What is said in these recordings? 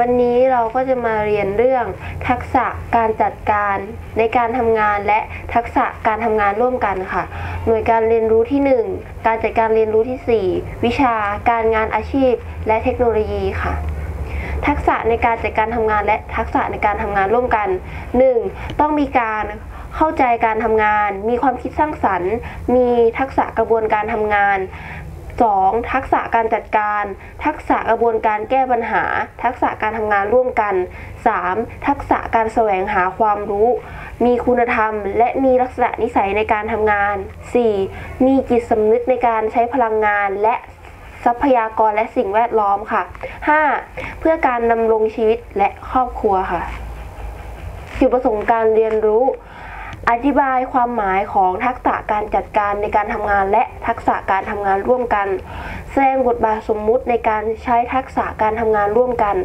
วันนี้เราก็จะมาเรียนเรื่องทักษะการจัดการในการทำงานและทักษะการทำงานร่วมกันค่ะ หน่วยการเรียนรู้ที่ 1 การจัดการเรียนรู้ที่ 4 วิชาการงานอาชีพ และเทคโนโลยีค่ะ ทักษะในการจัดการทำงานและทักษะในการทำงานร่วมกัน 1. ต้องมีการเข้าใจการทำงาน มีความคิดสร้างสรรค์ มีทักษะกระบวนการทำงาน 2. ทักษะการจัดการ ทักษะกระบวนการแก้ปัญหา ทักษะการทำงานร่วมกัน 3. ทักษะการแสวงหาความรู้ มีคุณธรรม และมีลักษณะนิสัยในการทำงาน 4. มีจิตสำนึกในการใช้พลังงานและทรัพยากรและสิ่งแวดล้อมค่ะ 5. เพื่อการดำรงชีวิตและครอบครัวค่ะจุดประสงค์การเรียนรู้ อธิบายความหมายของทักษะการจัดการในการทำงานและทักษะการทำงานร่วมกัน แสดงบทบาทสมมุติในการใช้ทักษะการทำงานร่วมกัน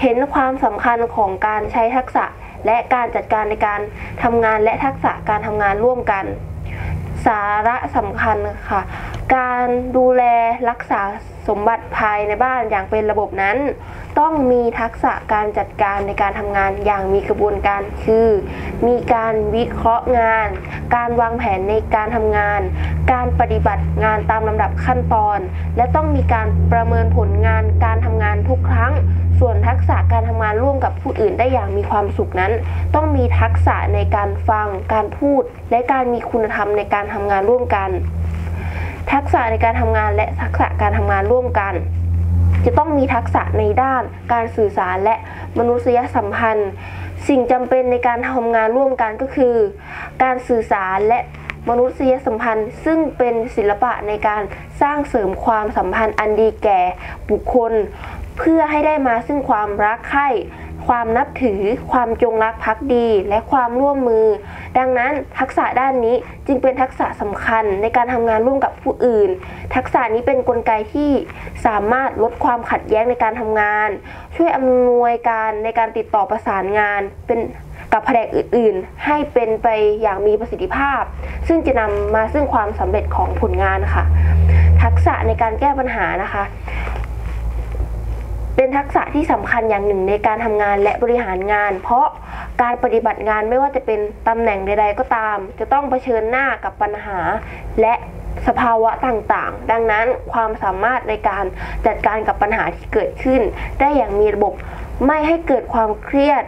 เห็นความสำคัญของการใช้ทักษะและการจัดการในการทำงานและทักษะการทำงานร่วมกัน สาระสำคัญค่ะ การดูแลรักษาสมบัติภายในบ้านอย่างเป็นระบบนั้น ต้องมีทักษะการจัดการในการทำงานอย่างมีกระบวนการคือ มีการวิเคราะห์งาน การวางแผนในการทำงาน การปฏิบัติงานตามลำดับขั้นตอน และต้องมีการประเมินผลงานการทำงานทุกครั้ง ส่วนทักษะการทำงานร่วมกับผู้อื่นได้อย่างมีความสุขนั้น ต้องมีทักษะในการฟัง การพูด และการมีคุณธรรมในการทำงานร่วมกัน ทักษะในการทำงานและทักษะการทำงานร่วมกัน จะต้องมีทักษะในด้านการสื่อสารและมนุษยสัมพันธ์ สิ่งจำเป็นในการทำงานร่วมกันก็คือ การสื่อสารและมนุษยสัมพันธ์ ซึ่งเป็นศิลปะในการสร้างเสริมความสัมพันธ์อันดีแก่บุคคล เพื่อให้ได้มาซึ่งความรักใคร่ ความนับถือ ความจงรักภักดี และความร่วมมือ ดังนั้นทักษะด้านนี้จึงเป็นทักษะสำคัญในการทำงานร่วมกับผู้อื่น ทักษะนี้เป็นนกลไกที่สามารถลดความขัดแย้งในการทำงาน ช่วยอำนวยการในการติดต่อประสานงานเป็นกับแผนกอื่น ๆ ให้เป็นไปอย่างมีประสิทธิภาพ ซึ่งจะนำมาซึ่งความสำเร็จของผลงานค่ะ ทักษะในการแก้ปัญหานะคะ เป็นทักษะที่สำคัญอย่างหนึ่งในการทำงานและบริหารงาน เพราะการปฏิบัติงานไม่ว่าจะเป็นตำแหน่งใด ๆ ก็ตาม จะต้องเผชิญหน้ากับปัญหา และสภาวะต่างๆ ดังนั้นความสามารถในการจัดการกับปัญหาที่เกิดขึ้น ได้อย่างมีระบบไม่ให้เกิดความเครียด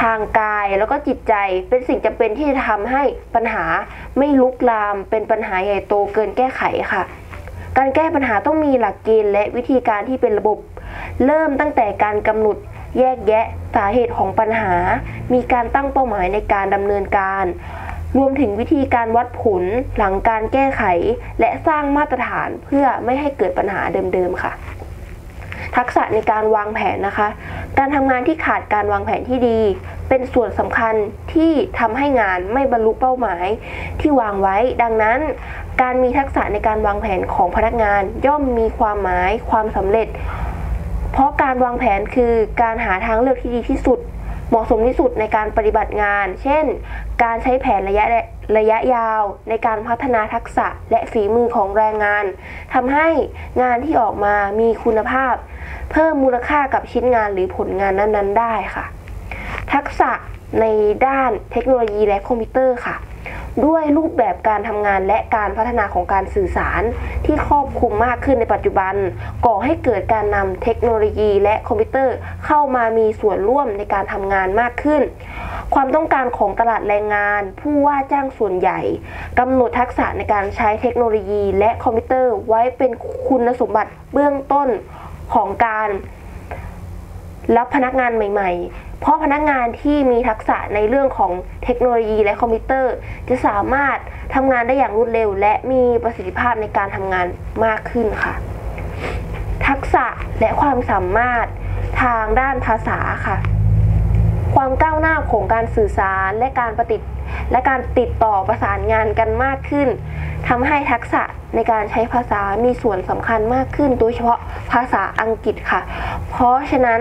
ทางกายแล้วก็จิตใจเป็นสิ่งจำเป็นที่จะทำให้ปัญหาไม่ลุกลามเป็นปัญหาใหญ่โตเกินแก้ไขค่ะ การแก้ปัญหาต้องมีหลักเกณฑ์และวิธีการที่เป็นระบบ เริ่มตั้งแต่การกำหนดแยกแยะสาเหตุของปัญหา มีการตั้งเป้าหมายในการดำเนินการ รวมถึงวิธีการวัดผลหลังการแก้ไข และสร้างมาตรฐานเพื่อไม่ให้เกิดปัญหาเดิมๆค่ะ ทักษะในการวางแผนนะคะ การทำงานที่ขาดการวางแผนที่ดี เป็นส่วนสำคัญที่ทำให้งานไม่บรรลุเป้าหมายที่วางไว้ ดังนั้น การมีทักษะในการวางแผนของพนักงาน ย่อมมีความหมายความสำเร็จ เพราะการวางแผนคือการหาทางเลือกที่ดีที่สุด เหมาะสมที่สุดในการปฏิบัติงาน เช่น การใช้แผนระยะระยะยาวในการพัฒนาทักษะและฝีมือของแรงงานทำให้งานที่ออกมามีคุณภาพ เพิ่มมูลค่ากับชิ้นงานหรือผลงานนั้น ๆ ได้ค่ะ ทักษะในด้านเทคโนโลยีและคอมพิวเตอร์ค่ะ ด้วยรูปแบบการทำงานและการพัฒนาของการสื่อสารที่ครอบคลุมมากขึ้นในปัจจุบัน ก่อให้เกิดการนำเทคโนโลยีและคอมพิวเตอร์เข้ามามีส่วนร่วมในการทำงานมากขึ้น ความต้องการของตลาดแรงงาน ผู้ว่าจ้างส่วนใหญ่กำหนดทักษะในการใช้เทคโนโลยีและคอมพิวเตอร์ไว้เป็นคุณสมบัติเบื้องต้นของการรับพนักงานใหม่ ๆ เพราะพนักงานที่มีทักษะในเรื่องของเทคโนโลยีและคอมพิวเตอร์ จะสามารถทำงานได้อย่างรวดเร็ว และมีประสิทธิภาพในการทำงานมากขึ้นค่ะ ทักษะและความสามารถทางด้านภาษาค่ะ ความก้าวหน้าของการสื่อสารและการปฏิ และการติดต่อประสานงานกันมากขึ้นทำให้ทักษะในการใช้ภาษามีส่วนสำคัญมากขึ้น โดยเฉพาะภาษาอังกฤษค่ะ เพราะฉะนั้น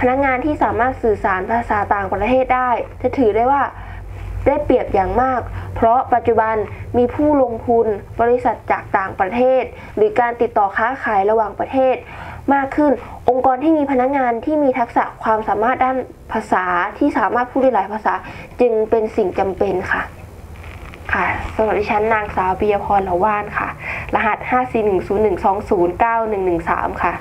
พนักงานที่สามารถสื่อสารภาษาต่างประเทศได้ จะถือได้ว่าได้เปรียบอย่างมาก เพราะปัจจุบันมีผู้ลงทุนบริษัทจากต่างประเทศ หรือการติดต่อค้าขายระหว่างประเทศ มากขึ้น องค์กรที่มีพนักงานที่มีทักษะความสามารถด้านภาษาที่สามารถพูดได้หลายภาษา จึงเป็นสิ่งจำเป็นค่ะ ค่ะสำหรับดิฉันนางสาวปิยพรละว่านค่ะ รหัส 5 4 1 0 1 2 0 9 1 1 3 ค่ะ